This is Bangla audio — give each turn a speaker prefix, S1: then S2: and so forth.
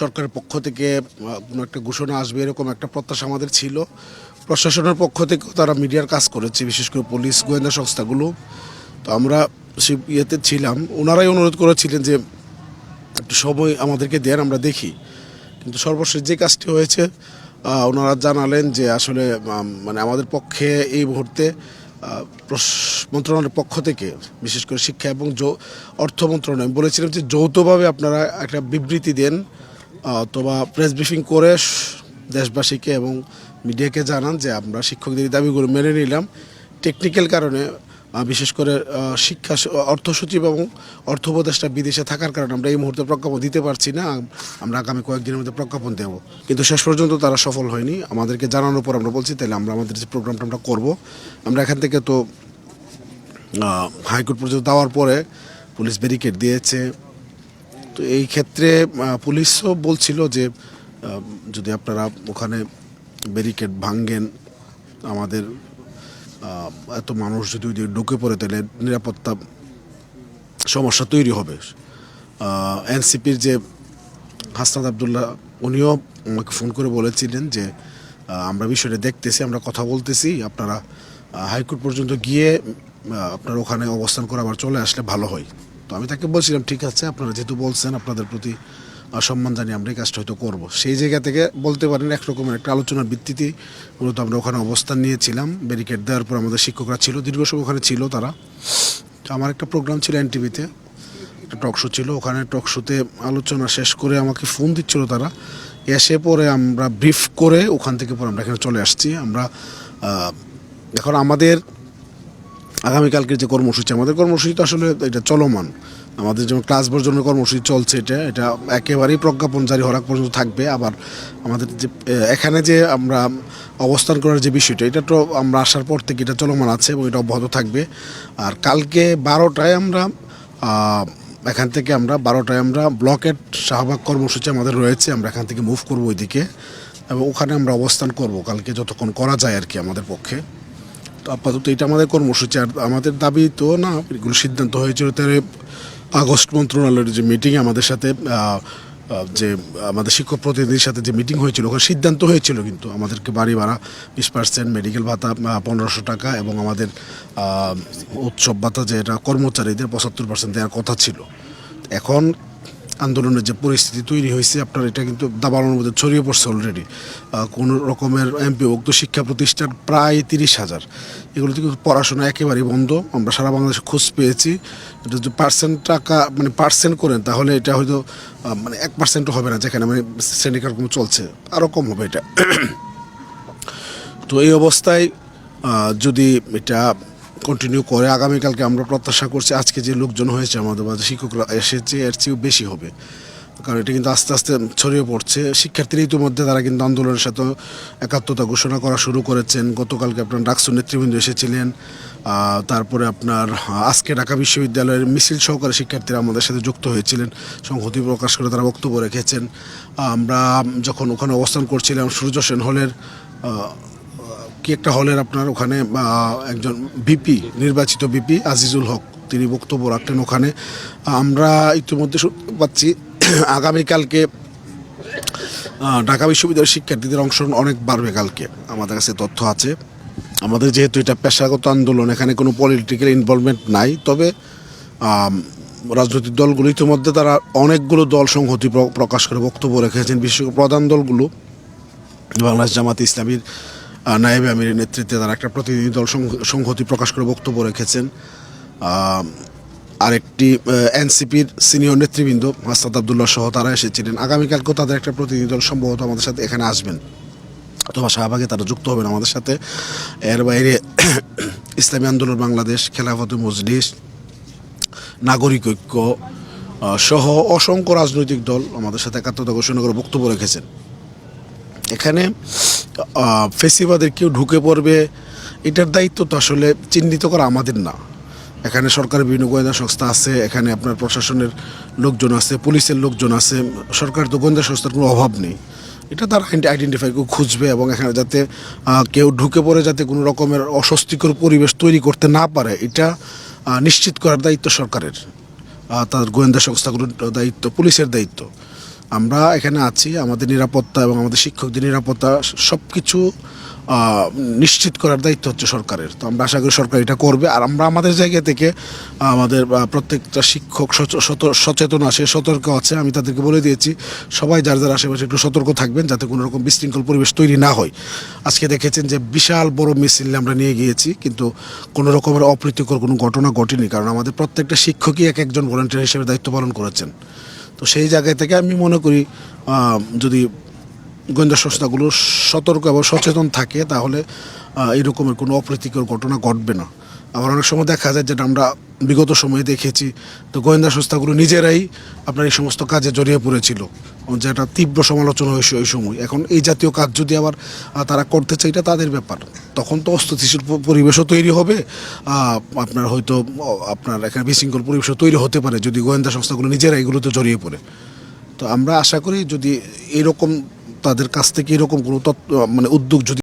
S1: সরকারের পক্ষ থেকে কোনো একটা ঘোষণা আসবে, এরকম একটা প্রত্যাশা আমাদের ছিল। প্রশাসনের পক্ষ থেকেও তারা মিডিয়ার কাজ করেছে, বিশেষ করে পুলিশ, গোয়েন্দা সংস্থাগুলো। তো আমরা সে ইয়েতে ছিলাম। ওনারাই অনুরোধ করেছিলেন যে, একটু সময় আমাদেরকে দেন, আমরা দেখি। কিন্তু সর্বশেষ যে কাজটি হয়েছে ওনারা জানালেন যে আসলে মানে আমাদের পক্ষে এই মুহূর্তে মন্ত্রণালয়ের পক্ষ থেকে, বিশেষ করে শিক্ষা এবং অর্থ মন্ত্রণালয় বলেছিলাম যে যৌথভাবে আপনারা একটা বিবৃতি দেন অথবা প্রেস ব্রিফিং করে দেশবাসীকে এবং মিডিয়াকে জানান যে আমরা শিক্ষকদের দাবিগুলো মেনে নিলাম। টেকনিক্যাল কারণে বিশেষ করে শিক্ষা অর্থ সচিব এবং অর্থ উপদেষ্টা বিদেশে থাকার কারণে আমরা এই মুহূর্তে প্রজ্ঞাপন দিতে পারছি না। আমরা আগামী কয়েকদিনের মধ্যে প্রজ্ঞাপন দেব। কিন্তু শেষ পর্যন্ত তারা সফল হয়নি। আমাদেরকে জানানোর পর আমরা বলছি, তাহলে আমরা আমাদের যে প্রোগ্রামটা আমরা করব। আমরা এখান থেকে তো হাইকোর্ট পর্যন্ত দেওয়ার পরে পুলিশ ব্যারিকেড দিয়েছে। তো এই ক্ষেত্রে পুলিশও বলছিল যে যদি আপনারা ওখানে ব্যারিকেড ভাঙ্গেন আমাদের এত মানুষ যদি ওই ঢুকে পড়ে, তাহলে নিরাপত্তা সমস্যা তৈরি হবে। এনসিপির যে হাসনাদ আবদুল্লাহ, উনিও আমাকে ফোন করে বলেছিলেন যে আমরা বিষয়টা দেখতেছি, আমরা কথা বলতেছি, আপনারা হাইকোর্ট পর্যন্ত গিয়ে আপনারা ওখানে অবস্থান করে আবার চলে আসলে ভালো হয়। তো আমি তাকে বলছিলাম, ঠিক আছে, আপনারা যেহেতু বলছেন, আপনাদের প্রতি সম্মান জানিয়ে আমরা এই কাজটা হয়তো করব। সেই জায়গা থেকে বলতে পারেন একরকমের একটা আলোচনার ভিত্তিতেই মূলত আমরা ওখানে অবস্থান নিয়েছিলাম। ব্যারিকেড দেওয়ার পর আমাদের শিক্ষকরা ছিল, দীর্ঘ সময় ওখানে ছিল তারা। আমার একটা প্রোগ্রাম ছিল এনটিভিতে একটা টক শো ছিল। ওখানে টক শোতে আলোচনা শেষ করে আমাকে ফোন দিচ্ছিল তারা। এসে পরে আমরা ব্রিফ করে ওখান থেকে পরে আমরা এখানে চলে আসছি। আমরা এখন আমাদের আগামীকালকের যে কর্মসূচি, আমাদের কর্মসূচি তো আসলে এটা চলমান। আমাদের যেমন ক্লাস বর্জনের কর্মসূচি চলছে এটা এটা একেবারেই প্রজ্ঞাপন জারি হওয়ার পর্যন্ত থাকবে। আবার আমাদের যে এখানে যে আমরা অবস্থান করার যে বিষয়টা, এটা তো আমরা আসার পর থেকে এটা চলমান আছে এবং এটা অব্যাহত থাকবে। আর কালকে বারোটায় আমরা এখান থেকে আমরা বারোটায় আমরা ব্লকের শাহবাগ কর্মসূচি আমাদের রয়েছে, আমরা এখান থেকে মুভ করব ওইদিকে। এবং ওখানে আমরা অবস্থান করব কালকে যতক্ষণ করা যায় আর কি আমাদের পক্ষে। আপাতত এটা আমাদের কর্মসূচি। আর আমাদের দাবি তো না, এগুলো সিদ্ধান্ত হয়েছিল তেরো আগস্ট মন্ত্রণালয়ের যে মিটিং আমাদের সাথে যে আমাদের শিক্ষক প্রতিনিধির সাথে যে মিটিং হয়েছিল, ওখানে সিদ্ধান্ত হয়েছিল কিন্তু আমাদেরকে বাড়ি ভাড়া, বিশ পার্সেন্ট মেডিকেল ভাতা পনেরোশো টাকা এবং আমাদের উৎসব ভাতা যে এটা কর্মচারীদের পঁচাত্তর পার্সেন্ট দেওয়ার কথা ছিল। এখন আন্দোলনের যে পরিস্থিতি তৈরি হয়েছে, আপনার এটা কিন্তু দাবানোর মধ্যে ছড়িয়ে পড়ছে অলরেডি কোনো রকমের এমপি এমপিভুক্ত শিক্ষা প্রতিষ্ঠান প্রায় তিরিশ হাজার। এগুলোতে কিন্তু পড়াশোনা একেবারেই বন্ধ। আমরা সারা বাংলাদেশে খোঁজ পেয়েছি। এটা যদি পার্সেন্ট টাকা মানে পার্সেন্ট করেন, তাহলে এটা হয়তো মানে এক পার্সেন্টও হবে না, যেখানে মানে শ্রেণি কার্যক্রম চলছে। আরও কম হবে এটা। তো এই অবস্থায় যদি এটা কন্টিনিউ করে, আগামীকালকে আমরা প্রত্যাশা করছি আজকে যে লোকজন হয়েছে আমাদের মাঝে শিক্ষকরা এসেছে এর চেয়েও বেশি হবে। কারণ এটা কিন্তু আস্তে আস্তে ছড়িয়ে পড়ছে। শিক্ষার্থীরা ইতিমধ্যে তারা কিন্তু আন্দোলনের সাথে একাত্মতা ঘোষণা করা শুরু করেছেন। গতকালকে আপনার ডাকসু নেতৃবৃন্দ এসেছিলেন। তারপরে আপনার, আজকে ঢাকা বিশ্ববিদ্যালয়ের মিছিল সহকারে শিক্ষার্থীরা আমাদের সাথে যুক্ত হয়েছিলেন। সংহতি প্রকাশ করে তারা বক্তব্য রেখেছেন। আমরা যখন ওখানে অবস্থান করছিলাম, সূর্য সেন হলের কি একটা হলের আপনার ওখানে একজন বিপি নির্বাচিত বিপি আজিজুল হক, তিনি বক্তব্য রাখলেন ওখানে। আমরা ইতিমধ্যে শুনতে পাচ্ছি, আগামীকালকে ঢাকা বিশ্ববিদ্যালয়ের শিক্ষার্থীদের অংশগ্রহণ অনেক বাড়বে কালকে। আমাদের কাছে তথ্য আছে। আমাদের যেহেতু এটা পেশাগত আন্দোলন, এখানে কোনো পলিটিক্যাল ইনভলভমেন্ট নাই। তবে রাজনৈতিক দলগুলো ইতিমধ্যে তারা অনেকগুলো দল সংহতি প্র- প্রকাশ করে বক্তব্য রেখেছেন। বিশেষ প্রধান দলগুলো, বাংলাদেশ জামাত ইসলামীর নায়েবে আমিরের নেতৃত্বে তারা একটা প্রতিনিধি দল সংহতি প্রকাশ করে বক্তব্য রেখেছেন। আরেকটি এনসিপির সিনিয়র নেতৃবৃন্দ হাস্তাদ আবদুল্লাহ সহ তারা এসেছিলেন। আগামীকালকেও তাদের একটা প্রতিনিধি দল সম্ভবত আমাদের সাথে এখানে আসবেন। অথবা শাহবাগে তারা যুক্ত হবেন আমাদের সাথে। এর বাইরে ইসলামী আন্দোলন, বাংলাদেশ খেলাফত মজলিস, নাগরিক ঐক্য সহ অসংখ্য রাজনৈতিক দল আমাদের সাথে একাত্মতা ঘোষণা করে বক্তব্য রেখেছেন। এখানে ফেসিবাদের কেউ ঢুকে পড়বে, এটার দায়িত্ব তো আসলে চিহ্নিত করা আমাদের না। এখানে সরকারের বিভিন্ন গোয়েন্দা সংস্থা আছে, এখানে আপনার প্রশাসনের লোকজন আছে, পুলিশের লোকজন আছে, সরকার তো গোয়েন্দা সংস্থার কোনো অভাব নেই। এটা তার আইডেন্টিফাই খুঁজবে এবং এখানে যাতে কেউ ঢুকে পড়ে যাতে কোনো রকমের অস্বস্তিকর পরিবেশ তৈরি করতে না পারে, এটা নিশ্চিত করার দায়িত্ব সরকারের। তার গোয়েন্দা সংস্থাগুলোর দায়িত্ব, পুলিশের দায়িত্ব। আমরা এখানে আছি, আমাদের নিরাপত্তা এবং আমাদের শিক্ষকদের নিরাপত্তা সব কিছু নিশ্চিত করার দায়িত্ব হচ্ছে সরকারের। তো আমরা আশা করি সরকার এটা করবে। আর আমরা আমাদের জায়গা থেকে, আমাদের প্রত্যেকটা শিক্ষক সচেতন আছে, সতর্ক আছে, আমি তাদেরকে বলে দিয়েছি, সবাই যার যার আশেপাশে একটু সতর্ক থাকবেন যাতে কোনো রকম বিশৃঙ্খল পরিবেশ তৈরি না হয়। আজকে দেখেছেন যে বিশাল বড় মিছিল আমরা নিয়ে গিয়েছি, কিন্তু কোনো রকমের অপ্রীতিকর কোনো ঘটনা ঘটেনি, কারণ আমাদের প্রত্যেকটা শিক্ষকই এক একজন ভলেন্টিয়ার হিসেবে দায়িত্ব পালন করেছেন। তো সেই জায়গা থেকে আমি মনে করি যদি গোয়েন্দা সংস্থাগুলো সতর্ক এবং সচেতন থাকে, তাহলে এরকমের কোনো অপ্রীতিকর ঘটনা ঘটবে না। আবার অনেক সময় দেখা যায় যেটা আমরা বিগত সময়ে দেখেছি, তো গোয়েন্দা সংস্থাগুলো নিজেরাই আপনার এই সমস্ত কাজে জড়িয়ে পড়েছিল। যেটা তীব্র সমালোচনা হয়েছে ওই সময়। এখন এই জাতীয় কাজ যদি আবার তারা করতে চায়, এটা তাদের ব্যাপার। তখন তো অস্থিতিশীল প- পরিবেশও তৈরি হবে আপনার হয়তো, আপনার এখানে বিশৃঙ্খল পরিবেশও তৈরি হতে পারে যদি গোয়েন্দা সংস্থাগুলো নিজেরা এগুলোতে জড়িয়ে পড়ে। তো আমরা আশা করি যদি এরকম তাদের কাছ থেকে এরকম কোনো তত্ত্ব মানে উদ্যোগ যদি